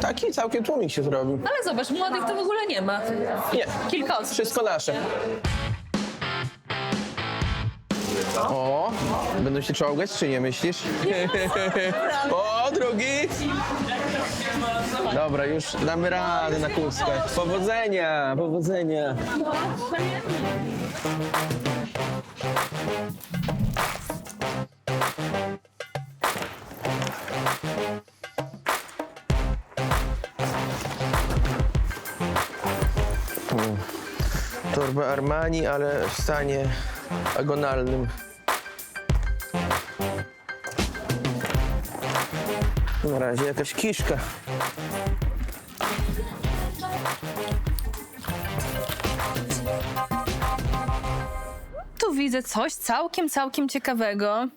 Taki całkiem tłumik się zrobił. Ale zobacz, młodych to w ogóle nie ma. Nie, Kilka osób. wszystko nasze. O, będą się czołgać, czy nie myślisz? o, drugi! Dobra, już damy radę na kózkę. Powodzenia, powodzenia. Torba Armani, ale w stanie agonalnym. Na razie jakaś kiszka. Tu widzę coś całkiem, całkiem ciekawego.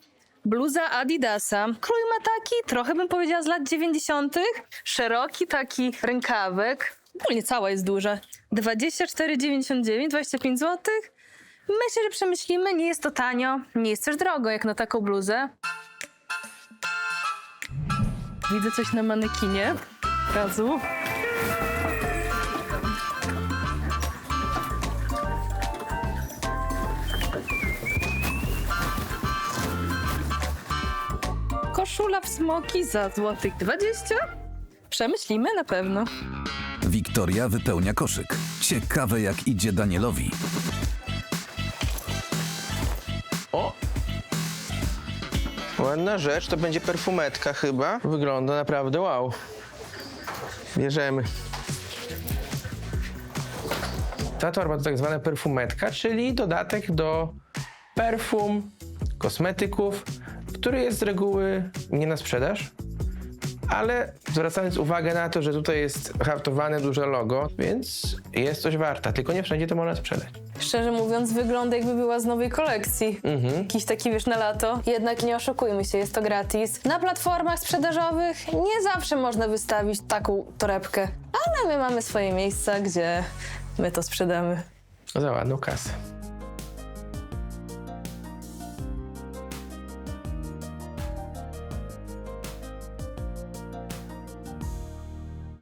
Bluza Adidasa. Krój ma taki, trochę bym powiedziała z lat 90. Szeroki taki rękawek. Ogólnie cała jest duża. 24,99, 25 zł. Myślę, że przemyślimy, nie jest to tanio, nie jest też drogo jak na taką bluzę. Widzę coś na manekinie. Razu. Koszula w smoki za złotych 20. Przemyślimy na pewno. Wiktoria wypełnia koszyk. Ciekawe jak idzie Danielowi. O! Ładna rzecz, to będzie perfumetka chyba. Wygląda naprawdę wow. Bierzemy. Ta torba to tak zwana perfumetka, czyli dodatek do perfum, kosmetyków, który jest z reguły nie na sprzedaż, ale zwracając uwagę na to, że tutaj jest haftowane duże logo, więc jest coś warta, tylko nie wszędzie to można sprzedać. Szczerze mówiąc, wygląda jakby była z nowej kolekcji. Jakiś taki, wiesz, na lato. Jednak nie oszukujmy się, jest to gratis. Na platformach sprzedażowych nie zawsze można wystawić taką torebkę. Ale my mamy swoje miejsca, gdzie my to sprzedamy. Za ładną kasę.